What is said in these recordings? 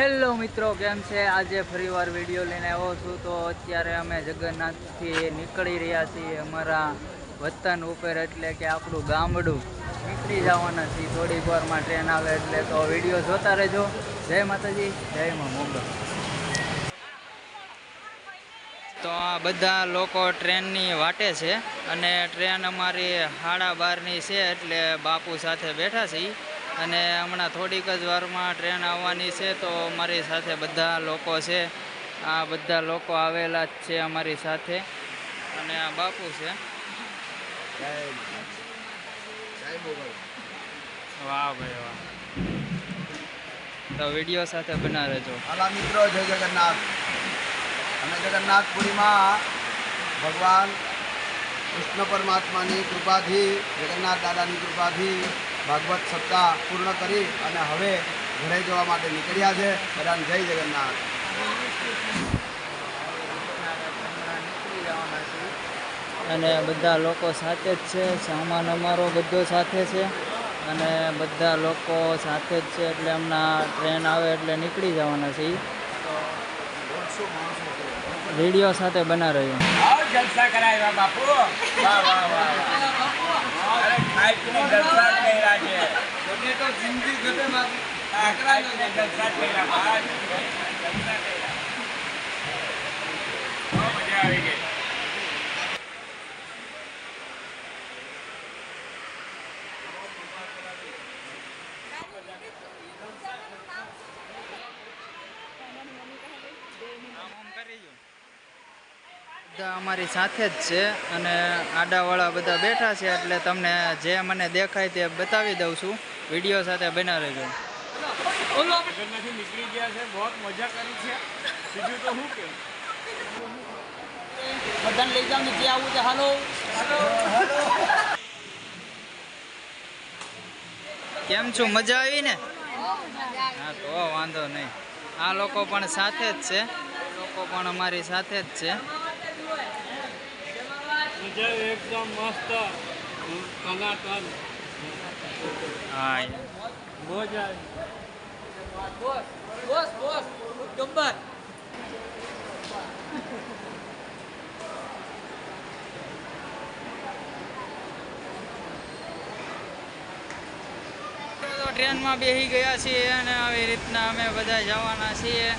Hello મિત્રો, કેમ છે? આજે ફરીવાર વીડિયો લઈને આવ્યો છું. તો અત્યારે અમે જગન્નાથથી નીકળી રહ્યા છીએ અમારા વતન ઉપર, એટલે કે આપણું ગામડું નીકળી જવાના છીએ. થોડીક વારમાં ટ્રેન આવે એટલે તો વીડિયો જોતા રહેજો. જય માતાજી, જય મા મોગલ. તો આ બધા લોકો ટ્રેનની વાટે છે અને ટ્રેન અમારી સાડા બારની છે, એટલે બાપુ સાથે બેઠા છીએ. અને હમણાં થોડીક જ વારમાં ટ્રેન આવવાની છે તો મારી સાથે બધા લોકો છે. આ બધા લોકો આવેલા જ છે અમારી સાથે. અને આ બાપુ છે. વાહ ભાઈ વાહ. તો વીડિયો સાથે બના રહેજો આલા મિત્રો, જય જગન્નાથ. અમે જગન્નાથપુરીમાં ભગવાન કૃષ્ણ પરમાત્માની કૃપાથી, જગન્નાથ દાદાની કૃપાથી ભાગવત સપ્તાહ પૂર્ણ કરી અને હવે ઘરે જવા માટે નીકળ્યા છે. બધાને જય જગન્નાથ. અને બધા લોકો સાથે જ છે. સામાન અમારો બધો સાથે છે. અને બધા લોકો સાથે જ છે એટલે એમના ટ્રેન આવે એટલે નીકળી જવાના છે ઈ. વીડિયો સાથે બના રહ્યો. જલસા કરાવ્યા બાપુ. વાહ વાહ વાહ. અરે ખાઈ પીને જ કર્યા છે હા, ખાઈ પીને જલસા જ કર્યા બહાર. જલસા કર્યા. બહુ મજા આવી ગઈ બધા અમારી સાથે જ છે અને આડાવાળા બધા બેઠા છે એટલે તમને જે મને દેખાય તે બતાવી દઉં છું. વીડિયો સાથે બના રહેજો. નીકળી ગયા છે બહુ મજા કરી છે. બીજું તો શું કે બધાને લઈ જાવ જે આવું છે હાલો. કેમ છું? મજા આવી ને? હા તો વાંધો નહીં. આ લોકો પણ સાથે જ છે. લોકો પણ અમારી સાથે જ છે. મજા એકદમ મસ્ત કલાકાર. હા આવી. તો ટ્રેનમાં બેસી ગયા છીએ અને આવી રીતના અમે બધા જવાના છીએ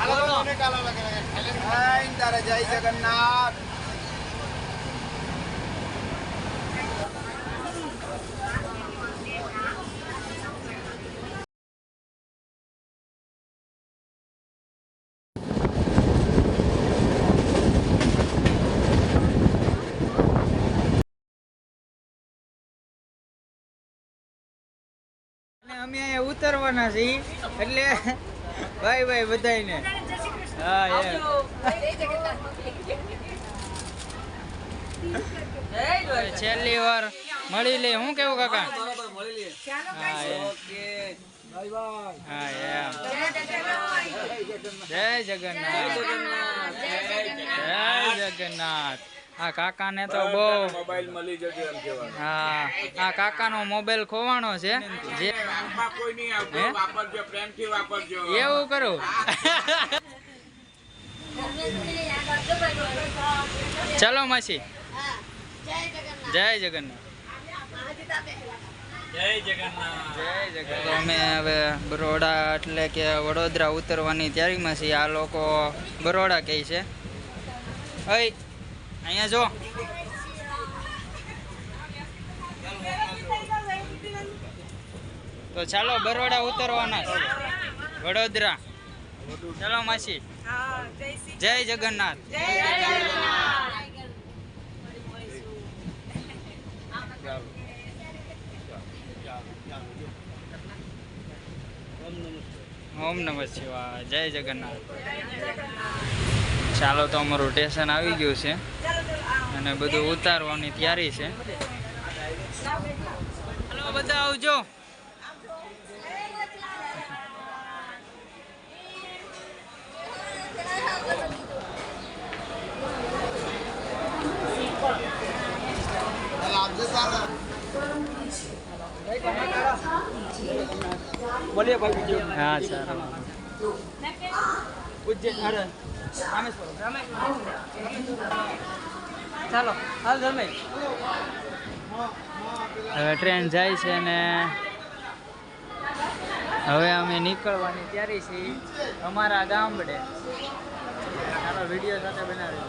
જય તારે જય જગન્નાથ. અમે અહીંયા ઉતરવાના છીએ એટલે ભાઈ ભાઈ બધાયને. હા એમ છેલ્લી વાર મળી લે. હું કેવું કાકા? જય જગન્નાથ. જય જગન્નાથ. આ કાકાને તો બહુ મોબાઈલ મળી જશે એમ કહેવાનું. હા આ કાકાનો મોબાઈલ ખોવાનો છે. જે કોઈ નહીં વાપરજો પ્રેમથી વાપરજો. એવું કરું. ચલો માસી. જય જગન્નાથ. તો અમે હવે બરોડા એટલે કે વડોદરા ઉતરવાની તૈયારીમાં છીએ. આ લોકો બરોડા કહે છે. અય અહીંયા જો. તો ચાલો બરોડા ઉતરવાના વડોદરા. ચલો માસી. જય જગન્નાથ. ઓમ નમઃ શિવાય. જય જગન્નાથ. ચાલો તો અમારું સ્ટેશન આવી ગયું છે. અને બધું ઉતારવાની તૈયારી છે. બધા આવજો. બોલીએ ભાઈ બીજો. હા સર. ઉજ્જૈન અરે ચાલો હાલ ધર્મે હવે ટ્રેન જાય છે ને હવે અમે નીકળવાની તૈયારી છીએ અમારા ગામડે. વીડિયો સાથે બનાવી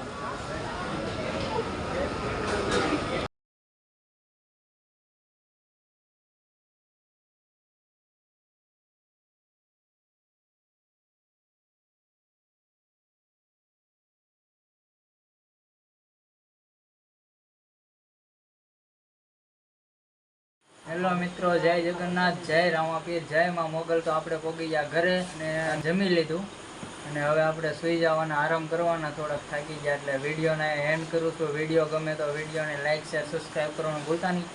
હેલો મિત્રો, જય જગન્નાથ, જય રામાપીર, જય માં મોગલ. તો આપણે પોગી ગયા ઘરે ને જમી લીધું. અને હવે આપણે સુઈ જવાના, આરામ કરવાના, થોડાક થાકી ગયા એટલે વિડીયોને હેન્ડ કરું છું. વીડિયો ગમે તો વિડીયોને લાઇક શેર સબસ્ક્રાઈબ કરવાનું ભૂલતા નહીં.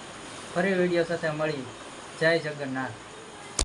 ફરી વીડિયો સાથે મળી જય જગન્નાથ.